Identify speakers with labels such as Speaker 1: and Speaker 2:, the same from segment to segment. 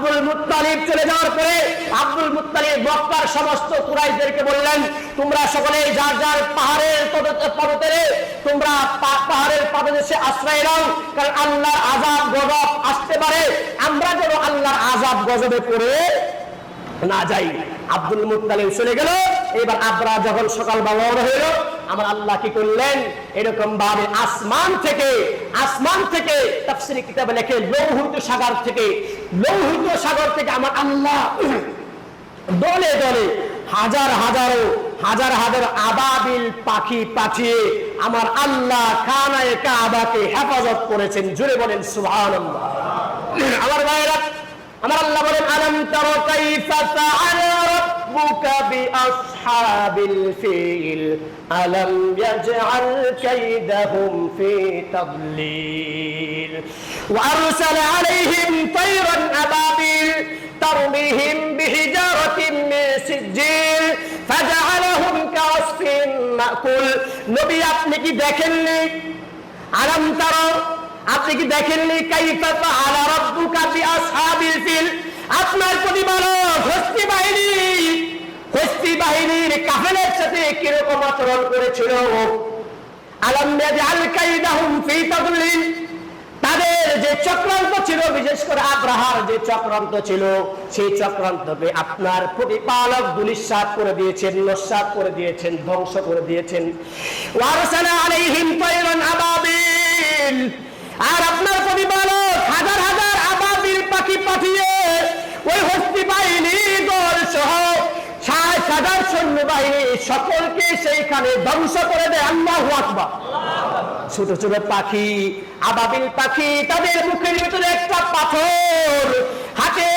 Speaker 1: Abdul Muttalib চলে যাওয়ার পরে আব্দুল মুত্তালিব মক্কার সমস্ত কুরাইশদেরকে বললেন, তোমরা সকলে যার যার পাহাড়ের পদ- তোমরা পাহাড়ের পাদদেশে আশ্রয় নাও, কারণ আল্লাহর আজাব গজব আসতে পারে। আমরা যেন আল্লাহর আজাব গজবে পড়ে না যাই। আব্দুল মুত্তালিব চলে গেল। এবার আবরা যখন সকাল রওনা হইল আমার আল্লাহ কি করলেন? এরকম ভাবে আসমান থেকে আসমান থেকে তাফসিরি কিতাবে লেখে, লৌহিত সাগর থেকে, লৌহিত সাগর থেকে আমার আল্লাহ দলে দলে হাজার হাজারো, হাজার হাজার আবাবিল পাখি পাঠিয়ে আমার আল্লাহ খানায় কাবাকে হেফাজত করেছেন। জুড়ে বলেন, সুবহানাল্লাহ। আমার ভাইয়েরা, আমার আল্লাহ বলেন, আলম তারা ربك بأصحاب الفيل ألم يجعل كيدهم في تضليل وأرسل عليهم طيرا أبابيل ترميهم بحجارة من سجيل فجعلهم كعصف مأكول نبي أبنك دكني ألم ترى আপনি কি দেখেননি কাইফা ফাআলা রাব্বুকা বিআসহাবিল ফিল? আপনার প্রতিপালক, হস্তি বাহিনী। হস্তি বাহিনীর কাফেলের সাথে কীরকম আচরণ করেছিল? আলম ইয়াজআল কাইদাহুম ফি তাদলিল। তাদের যে চক্রান্ত ছিল, বিশেষ করে আব্রাহার যে চক্রান্ত ছিল, সেই চক্রান্তকে আপনার প্রতিপালক দুলিশাত করে দিয়েছেন, নস্বাত করে দিয়েছেন, ধ্বংস করে দিয়েছেন। ওয়ারসালা আলাইহিম তায়রান আবাবিল। আর আপনার প্রতিপালক হাজার হাজার আবাবির পাখি পাঠিয়ে ওই হস্তি বাহিনী, দল সহ হাজার সৈন্যবাহিনী সকলকে সেইখানে ধ্বংস করে দেয়। আল্লাহ আকবা ছোট ছোট পাখি, আবাবিল পাখি, তাদের মুখের ভিতরে একটা পাথর। হাতে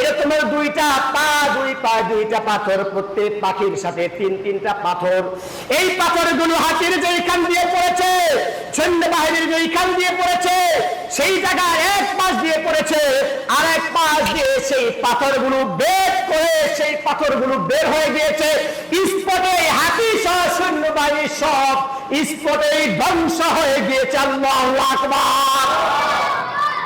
Speaker 1: এরকম দুইটা পা, দুই পা, দুইটা পাথর, প্রত্যেক পাখির সাথে তিন, তিনটা পাথর। এই পাথরগুলো হাতির যেইখান দিয়ে পড়েছে, সৈন্য বাহিনীর যেইখান দিয়ে পড়েছে, সেই জায়গায় এক পাশ দিয়ে পড়েছে আর এক পাশ দিয়ে সেই পাথরগুলো বের করে, সেই পাথরগুলো বের হয়ে গিয়েছে। স্পটে হাতি সহ সৈন্যবাহিনী সব স্পটেই ধ্বংস হয়ে গিয়েছে। আল্লাহ আকবার।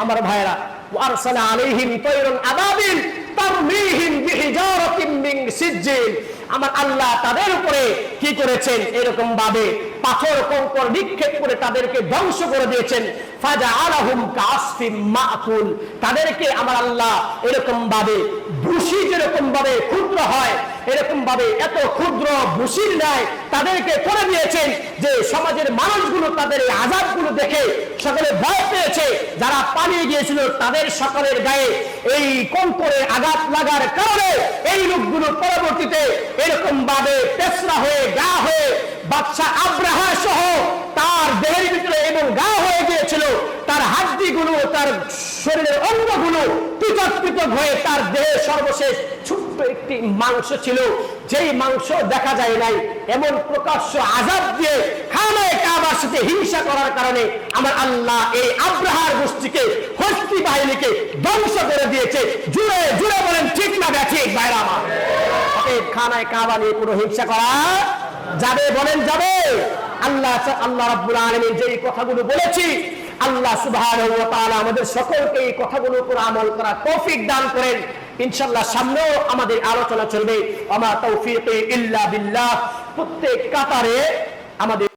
Speaker 1: আমার ভাইরা ওয়ারসালা عليهم طير ابابيل ترميهم بحجاره من سجيل আমার আল্লাহ তাদের উপরে কি করেছেন? এরকম ভাবে পাথর কঙ্কর নিক্ষেপ করে তাদেরকে ধ্বংস করে দিয়েছেন। ফাজা আলাহুম কাসফিম মাকুল। তাদেরকে আমার আল্লাহ এরকম ভাবে ভুসি যেরকম ভাবে ক্ষুদ্র হয়। এরকম ভাবে এত ক্ষুদ্র ভুসির ন্যায় তাদেরকে করে দিয়েছেন যে সমাজের মানুষগুলো তাদের এই আজাবগুলো দেখে সকলে ভয় পেয়েছে। যারা পালিয়ে গিয়েছিল, তাদের সকলের গায়ে এই কঙ্করের আঘাত লাগার কারণে এই লোকগুলো পরবর্তীতে এরকম ভাবে পেছরা হয়ে, গা হয়ে বাচ্চা আব্রাহা সহ তার দেহের ভিতরে এবং গা হয়ে গিয়েছিল, তার হাড্ডিগুলো, তার শরীরের অঙ্গগুলো পৃথক পৃথক হয়ে তার দেহে সর্বশেষ একটি মাংস ছিল, যেই মাংস দেখা যায় নাই। এমন প্রকাশ্য আজাব দিয়ে খানায় কাবার সাথে হিংসা করার কারণে আমার আল্লাহ এই আব্রাহার গোষ্ঠীকে, হস্তি বাহিনীকে ধ্বংস করে দিয়েছে। জুড়ে জুড়ে বলেন, ঠিক না ব্যাঠিক বাইরা আমার। খানায় কাবা নিয়ে কোনো হিংসা করা যাবে, বলেন যাবে। আল্লাহ আল্লাহ রাব্বুল আলামিন যে কথাগুলো বলেছি, আল্লাহ সুবহানাহু আমাদের সকলকে এই কথাগুলোর উপর আমল করার তৌফিক দান করেন। ইনশাআল্লাহ সামনেও আমাদের আলোচনা চলবে। আমার তৌফিক ইল্লা বিল্লাহ। প্রত্যেক কাতারে আমাদের